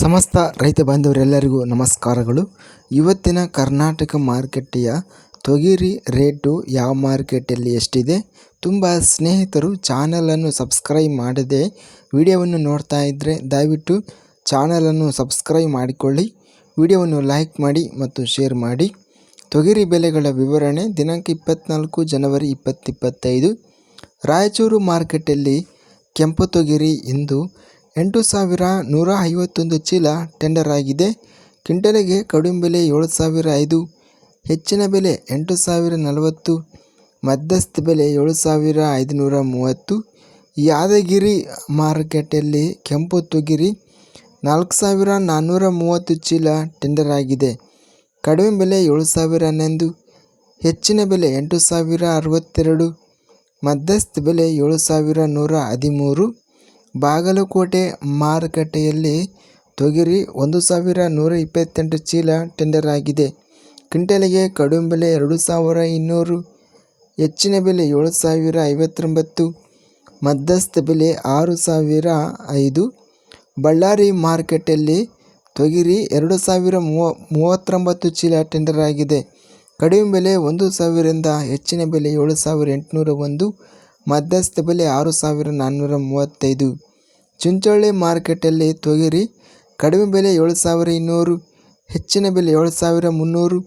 ಸಮಸ್ತ ರೈತ ಬಾಂಧವರೆಲ್ಲರಿಗೂ ನಮಸ್ಕಾರಗಳು. ಇವತ್ತಿನ ಕರ್ನಾಟಕ ಮಾರುಕಟ್ಟೆಯ ತೊಗರಿ ರೇಟು ಯಾವ ಮಾರ್ಕೆಟಲ್ಲಿ ಎಷ್ಟಿದೆ? ತುಂಬ ಸ್ನೇಹಿತರು ಚಾನಲನ್ನು ಸಬ್ಸ್ಕ್ರೈಬ್ ಮಾಡದೆ ವಿಡಿಯೋವನ್ನು ನೋಡ್ತಾ ಇದ್ದರೆ ದಯವಿಟ್ಟು ಚಾನಲನ್ನು ಸಬ್ಸ್ಕ್ರೈಬ್ ಮಾಡಿಕೊಳ್ಳಿ. ವಿಡಿಯೋವನ್ನು ಲೈಕ್ ಮಾಡಿ ಮತ್ತು ಶೇರ್ ಮಾಡಿ. ತೊಗರಿ ಬೆಲೆಗಳ ವಿವರಣೆ ದಿನಾಂಕ ಇಪ್ಪತ್ತ್ನಾಲ್ಕು ಜನವರಿ ಇಪ್ಪತ್ತಿಪ್ಪತ್ತೈದು ರಾಯಚೂರು ಮಾರ್ಕೆಟಲ್ಲಿ ಕೆಂಪು ತೊಗರಿ ಇಂದು ಎಂಟು ಸಾವಿರ ನೂರ ಐವತ್ತೊಂದು ಚೀಲ ಟೆಂಡರ್ ಆಗಿದೆ. ಕ್ವಿಂಟಲಿಗೆ ಕಡಿಮೆ ಬೆಲೆ ಏಳು ಸಾವಿರ ಐದು. ಹೆಚ್ಚಿನ ಬೆಲೆ ಎಂಟು ಸಾವಿರ ನಲವತ್ತು. ಮಧ್ಯಸ್ಥ ಬೆಲೆ ಏಳು ಸಾವಿರ ಐದುನೂರ ಮೂವತ್ತು. ಯಾದಗಿರಿ ಮಾರುಕಟ್ಟೆಯಲ್ಲಿ ಕೆಂಪು ತುಗಿರಿ ನಾಲ್ಕು ಸಾವಿರ ನಾನ್ನೂರ ಮೂವತ್ತು ಚೀಲ ಟೆಂಡರ್ ಆಗಿದೆ. ಕಡಿಮೆ ಬೆಲೆ ಏಳು ಸಾವಿರ ಹನ್ನೊಂದು. ಹೆಚ್ಚಿನ ಬೆಲೆ ಎಂಟು ಸಾವಿರ ಅರವತ್ತೆರಡು. ಮಧ್ಯಸ್ಥ ಬೆಲೆ ಏಳು ಸಾವಿರ ನೂರ ಹದಿಮೂರು. ಬಾಗಲಕೋಟೆ ಮಾರುಕಟ್ಟೆಯಲ್ಲಿ ತೊಗರಿ ಒಂದು ಸಾವಿರ ನೂರ ಇಪ್ಪತ್ತೆಂಟು ಚೀಲ ಟೆಂಡರ್ ಆಗಿದೆ. ಕ್ವಿಂಟಲಿಗೆ ಕಡಿಮೆ ಬೆಲೆ ಎರಡು ಸಾವಿರ ಇನ್ನೂರು, ಹೆಚ್ಚಿನ ಬೆಲೆ ಏಳು ಸಾವಿರ ಐವತ್ತೊಂಬತ್ತು, ಮಧ್ಯಸ್ಥ ಬೆಲೆ ಆರು ಸಾವಿರ ಐದು. ಬಳ್ಳಾರಿ ಮಾರುಕಟ್ಟೆಯಲ್ಲಿ ತೊಗರಿ ಎರಡು ಸಾವಿರ ಮೂವ, ಮೂವತ್ತೊಂಬತ್ತು ಚೀಲ ಟೆಂಡರ್ ಆಗಿದೆ. ಕಡಿಮೆ ಬೆಲೆ ಒಂದು ಸಾವಿರದಿಂದ ಹೆಚ್ಚಿನ ಬೆಲೆ ಏಳು ಸಾವಿರ ಎಂಟುನೂರ ಒಂದು ಮಧ್ಯಸ್ಥ ಬೆಲೆ ಆರು ಸಾವಿರ ನಾನ್ನೂರ ಮೂವತ್ತೈದು. ಚಿಂಚೋಳಿ ಮಾರ್ಕೆಟಲ್ಲಿ ತೊಗರಿ. ಕಡಿಮೆ ಬೆಲೆ ಏಳು ಸಾವಿರ ಇನ್ನೂರು, ಹೆಚ್ಚಿನ ಬೆಲೆ ಏಳು ಸಾವಿರ ಮುನ್ನೂರು,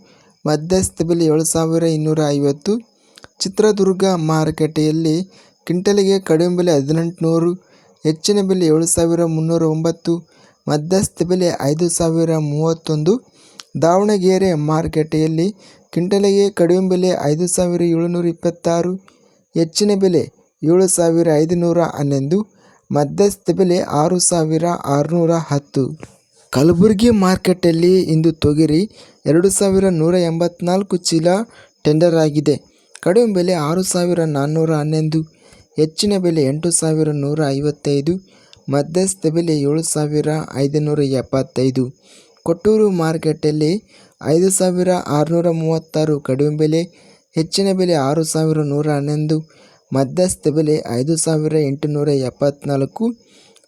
ಮಧ್ಯಸ್ಥ ಬೆಲೆ ಏಳು ಸಾವಿರ ಇನ್ನೂರ ಐವತ್ತು. ಚಿತ್ರದುರ್ಗ ಮಾರುಕಟ್ಟೆಯಲ್ಲಿ ಕ್ವಿಂಟಲಿಗೆ ಕಡಿಮೆ ಬೆಲೆ ಹದಿನೆಂಟುನೂರು, ಹೆಚ್ಚಿನ ಬೆಲೆ ಏಳು ಸಾವಿರ ಮುನ್ನೂರ ಒಂಬತ್ತು, ಮಧ್ಯಸ್ಥ ಬೆಲೆ ಐದು ಸಾವಿರ ಮೂವತ್ತೊಂದು. ದಾವಣಗೆರೆ ಮಾರುಕಟ್ಟೆಯಲ್ಲಿ ಕ್ವಿಂಟಲಿಗೆ ಕಡಿಮೆ ಬೆಲೆ ಐದು ಸಾವಿರ ಏಳುನೂರ ಇಪ್ಪತ್ತಾರು ಹೆಚ್ಚಿನ ಬೆಲೆ ಏಳು ಸಾವಿರ ಐದುನೂರ ಹನ್ನೊಂದು ಮಧ್ಯಸ್ಥ ಬೆಲೆ ಆರು ಸಾವಿರ ಆರುನೂರ ಹತ್ತು ಕಲಬುರಗಿ ಮಾರ್ಕೆಟಲ್ಲಿ ಇಂದು ತೊಗರಿ ಎರಡು ಸಾವಿರ ನೂರ ಎಂಬತ್ನಾಲ್ಕು ಚೀಲ ಟೆಂಡರ್ ಆಗಿದೆ. ಕಡಿಮೆ ಬೆಲೆ ಆರು ಸಾವಿರ ನಾನ್ನೂರ ಹನ್ನೊಂದು ಹೆಚ್ಚಿನ ಬೆಲೆ ಎಂಟು ಸಾವಿರ ನೂರ ಐವತ್ತೈದು ಮಧ್ಯಸ್ಥ ಬೆಲೆ ಏಳು ಸಾವಿರ ಐದುನೂರ ಎಪ್ಪತ್ತೈದು ಕೊಟ್ಟೂರು ಮಾರ್ಕೆಟಲ್ಲಿ ಐದು ಸಾವಿರ ಆರುನೂರ ಮೂವತ್ತಾರು ಕಡಿಮೆ ಬೆಲೆ ಹೆಚ್ಚಿನ ಬೆಲೆ ಆರು ಸಾವಿರ ನೂರ ಹನ್ನೊಂದು, ಮಧ್ಯಸ್ಥ ಬೆಲೆ ಐದು ಸಾವಿರ ಎಂಟುನೂರ ಎಪ್ಪತ್ತ್ನಾಲ್ಕು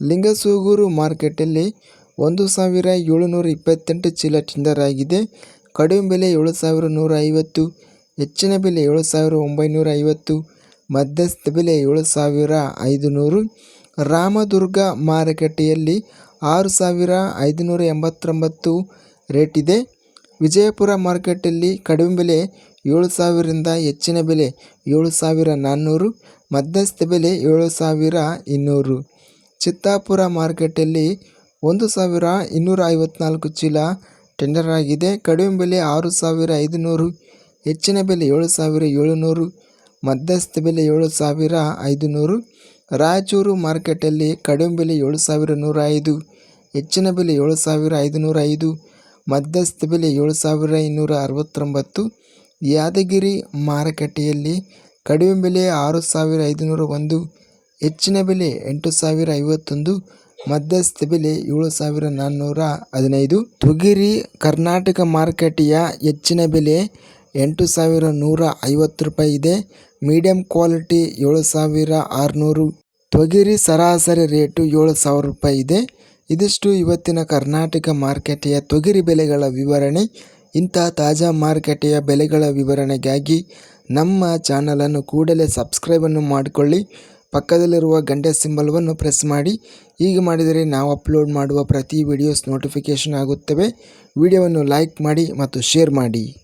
ಲಿಂಗಸೂಗೂರು ಮಾರ್ಕೆಟಲ್ಲಿ ಒಂದು ಸಾವಿರ ಏಳುನೂರ ಇಪ್ಪತ್ತೆಂಟು ಚೀಲ ಟಿಂಡರ್ ಆಗಿದೆ. ಕಡಿಮೆ ಬೆಲೆ ಏಳು ಸಾವಿರ ನೂರ ಐವತ್ತು, ಹೆಚ್ಚಿನ ಬೆಲೆ ಏಳು ಸಾವಿರ ಒಂಬೈನೂರ ಐವತ್ತು, ಮಧ್ಯಸ್ಥ ಬೆಲೆ ಏಳು ಸಾವಿರ ಐದುನೂರು. ರಾಮದುರ್ಗ ಮಾರುಕಟ್ಟೆಯಲ್ಲಿ ಆರು ಸಾವಿರ ಐದುನೂರ ಎಂಬತ್ತೊಂಬತ್ತು ರೇಟ್ ಇದೆ. ವಿಜಯಪುರ ಮಾರ್ಕೆಟಲ್ಲಿ ಕಡಿಮೆ ಬೆಲೆ ಏಳು ಸಾವಿರದಿಂದ ಹೆಚ್ಚಿನ ಬೆಲೆ ಏಳು ಸಾವಿರ ನಾನ್ನೂರು, ಮಧ್ಯಸ್ಥ ಬೆಲೆ ಏಳು ಸಾವಿರ ಇನ್ನೂರು. ಚಿತ್ತಾಪುರ ಮಾರ್ಕೆಟಲ್ಲಿ ಒಂದು ಸಾವಿರ ಇನ್ನೂರ ಐವತ್ನಾಲ್ಕು ಚೀಲ ಟೆಂಡರ್ ಆಗಿದೆ. ಕಡಿಮೆ ಬೆಲೆ ಆರು ಸಾವಿರ ಐದುನೂರು, ಹೆಚ್ಚಿನ ಬೆಲೆ ಏಳು ಸಾವಿರ ಏಳುನೂರು, ಮಧ್ಯಸ್ಥ ಬೆಲೆ ಏಳು ಸಾವಿರ ಐದುನೂರು. ರಾಯಚೂರು ಮಾರ್ಕೆಟಲ್ಲಿ ಕಡಿಮೆ ಬೆಲೆ ಏಳು ಸಾವಿರ ನೂರ ಐದು, ಹೆಚ್ಚಿನ ಬೆಲೆ ಏಳು ಸಾವಿರ ಐದುನೂರ ಐದು, ಮಧ್ಯಸ್ಥ ಬೆಲೆ ಏಳು ಸಾವಿರ ಇನ್ನೂರ ಅರವತ್ತೊಂಬತ್ತು. ಯಾದಗಿರಿ ಮಾರುಕಟ್ಟೆಯಲ್ಲಿ ಕಡಿಮೆ ಬೆಲೆ ಆರು ಸಾವಿರ ಐದುನೂರ ಒಂದು, ಹೆಚ್ಚಿನ ಬೆಲೆ ಎಂಟು ಸಾವಿರ ಐವತ್ತೊಂದು, ಮಧ್ಯಸ್ಥ ಬೆಲೆ ಏಳು ಸಾವಿರ ನಾನ್ನೂರ ಹದಿನೈದು. ತೊಗರಿ ಕರ್ನಾಟಕ ಮಾರುಕಟ್ಟೆಯ ಹೆಚ್ಚಿನ ಬೆಲೆ ಎಂಟು ಸಾವಿರ ನೂರ ಐವತ್ತು ರೂಪಾಯಿ ಇದೆ. ಮೀಡಿಯಂ ಕ್ವಾಲಿಟಿ ಏಳು ಸಾವಿರ ಆರುನೂರು. ತೊಗರಿ ಸರಾಸರಿ ರೇಟು ಏಳು ಸಾವಿರ ರೂಪಾಯಿ ಇದೆ. ಇದಿಷ್ಟು ಇವತ್ತಿನ ಕರ್ನಾಟಕ ಮಾರುಕಟ್ಟೆಯ ತೊಗರಿ ಬೆಲೆಗಳ ವಿವರಣೆ. ಇಂಥ ತಾಜಾ ಮಾರುಕಟ್ಟೆಯ ಬೆಲೆಗಳ ವಿವರಣೆಗಾಗಿ ನಮ್ಮ ಚಾನಲನ್ನು ಕೂಡಲೇ ಸಬ್ಸ್ಕ್ರೈಬನ್ನು ಮಾಡಿಕೊಳ್ಳಿ. ಪಕ್ಕದಲ್ಲಿರುವ ಗಂಟೆ ಸಿಂಬಲ್ವನ್ನು ಪ್ರೆಸ್ ಮಾಡಿ. ಹೀಗೆ ಮಾಡಿದರೆ ನಾವು ಅಪ್ಲೋಡ್ ಮಾಡುವ ಪ್ರತಿ ವಿಡಿಯೋಸ್ ನೋಟಿಫಿಕೇಷನ್ ಆಗುತ್ತವೆ. ವಿಡಿಯೋವನ್ನು ಲೈಕ್ ಮಾಡಿ ಮತ್ತು ಶೇರ್ ಮಾಡಿ.